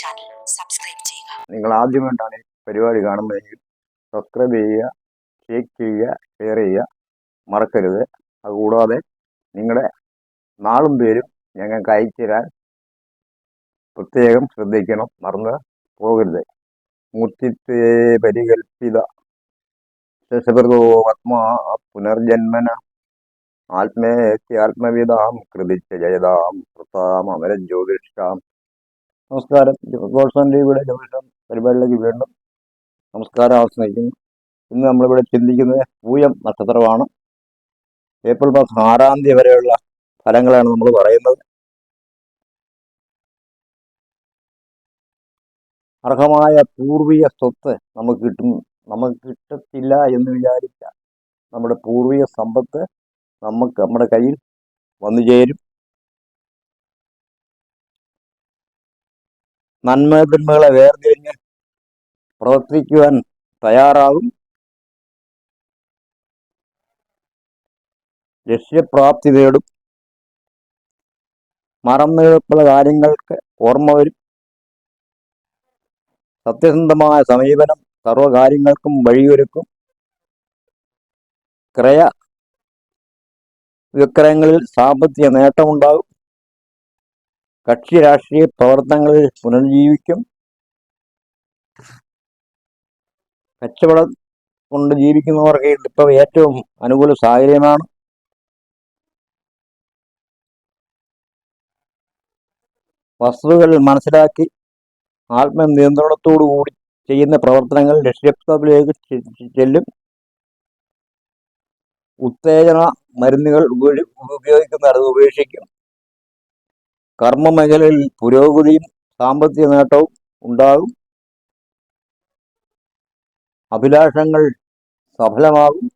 Channel subscribe ചെയ്യുക. നിങ്ങൾ ആദ്യമായിട്ടാണ് ഈ പരിപാടി കാണുന്നതെങ്കിൽ സബ്സ്ക്രൈബ് ചെയ്യുക ഷെയർ ചെയ്യുക ഷെയർ ചെയ്യുക. മറക്കരുത്. അതുകൂടാതെ നിങ്ങളുടെ നാളും പേരും ഞങ്ങൾക്ക് അയച്ചു തരാൻ പ്രത്യേകം ശ്രദ്ധിക്കണം. മറന്ന് പോകരുത്. മൂർത്തിത്തെ പരികൽപ്പിത ശശപ്രദോ ആത്മാ പുനർജന്മന ആത്മേത്തി ആത്മവിതാം കൃതിച്ച ജയതാം പ്രതാം അമര ജ്യോതിഷാം നമസ്കാരം. ഗോൾസൺ ടിവിയുടെ ജ്യോതിഷം പരിപാടിയിലേക്ക് വീണ്ടും നമസ്കാരം ആസ്വദിക്കുന്നു. ഇന്ന് നമ്മളിവിടെ ചിന്തിക്കുന്നത് പൂയം നക്ഷത്രമാണ്. ഏപ്രിൽ മാസം ആറാം തീയതി വരെയുള്ള ഫലങ്ങളാണ് നമ്മൾ പറയുന്നത്. അർഹമായ പൂർവീയ സ്വത്ത് നമുക്ക് കിട്ടും. നമുക്ക് കിട്ടത്തില്ല എന്ന് വിചാരിച്ച നമ്മുടെ പൂർവീയ സമ്പത്ത് നമുക്ക് നമ്മുടെ കയ്യിൽ വന്നു ചേരും. നന്മ തിന്മകളെ വേർതിരിഞ്ഞ് പ്രവർത്തിക്കുവാൻ തയ്യാറാകും ലക്ഷ്യപ്രാപ്തി നേടും. മറന്നുകിടപ്പുള്ള കാര്യങ്ങൾക്ക് ഓർമ്മ വരും. സത്യസന്ധമായ സമീപനം സർവകാര്യങ്ങൾക്കും വഴിയൊരുക്കും. ക്രയ വിക്രയങ്ങളിൽ സാമ്പത്തിക നേട്ടമുണ്ടാകും. കക്ഷി രാഷ്ട്രീയ പ്രവർത്തനങ്ങളിൽ പുനർജീവിക്കും കച്ചവടം കൊണ്ട് ജീവിക്കുന്നവർക്ക് ഇപ്പോൾ ഏറ്റവും അനുകൂല സാഹചര്യമാണ്. വസ്തുതകൾ മനസ്സിലാക്കി ആത്മനിയന്ത്രണത്തോടു കൂടി ചെയ്യുന്ന പ്രവർത്തനങ്ങൾ ലക്ഷ്യത്തിലേക്ക് ചെല്ലും. ഉത്തേജന മരുന്നുകൾ ഉപയോഗിക്കുന്ന ഉപയോഗിക്കുന്നത് അത് ഉപേക്ഷിക്കും. കർമ്മ മേഖലയിൽ പുരോഗതിയും സാമ്പത്തിക നേട്ടവും ഉണ്ടാകും. അഭിലാഷങ്ങൾ സഫലമാകും.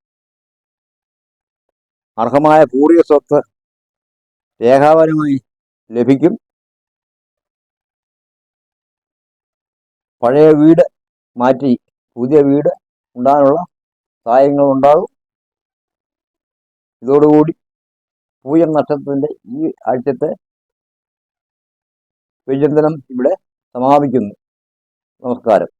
അർഹമായ പൂർവ സ്വത്ത് രേഖാപരമായി ലഭിക്കും. പഴയ വീട് മാറ്റി പുതിയ വീട് ഉണ്ടാകാനുള്ള സഹായങ്ങൾ ഉണ്ടാകും ഇതോടുകൂടി പൂയം നക്ഷത്രത്തിന്റെ ഈ ആഴ്ചത്തെ വിചിന്തനം ഇവിടെ സമാപിക്കുന്നു. നമസ്കാരം.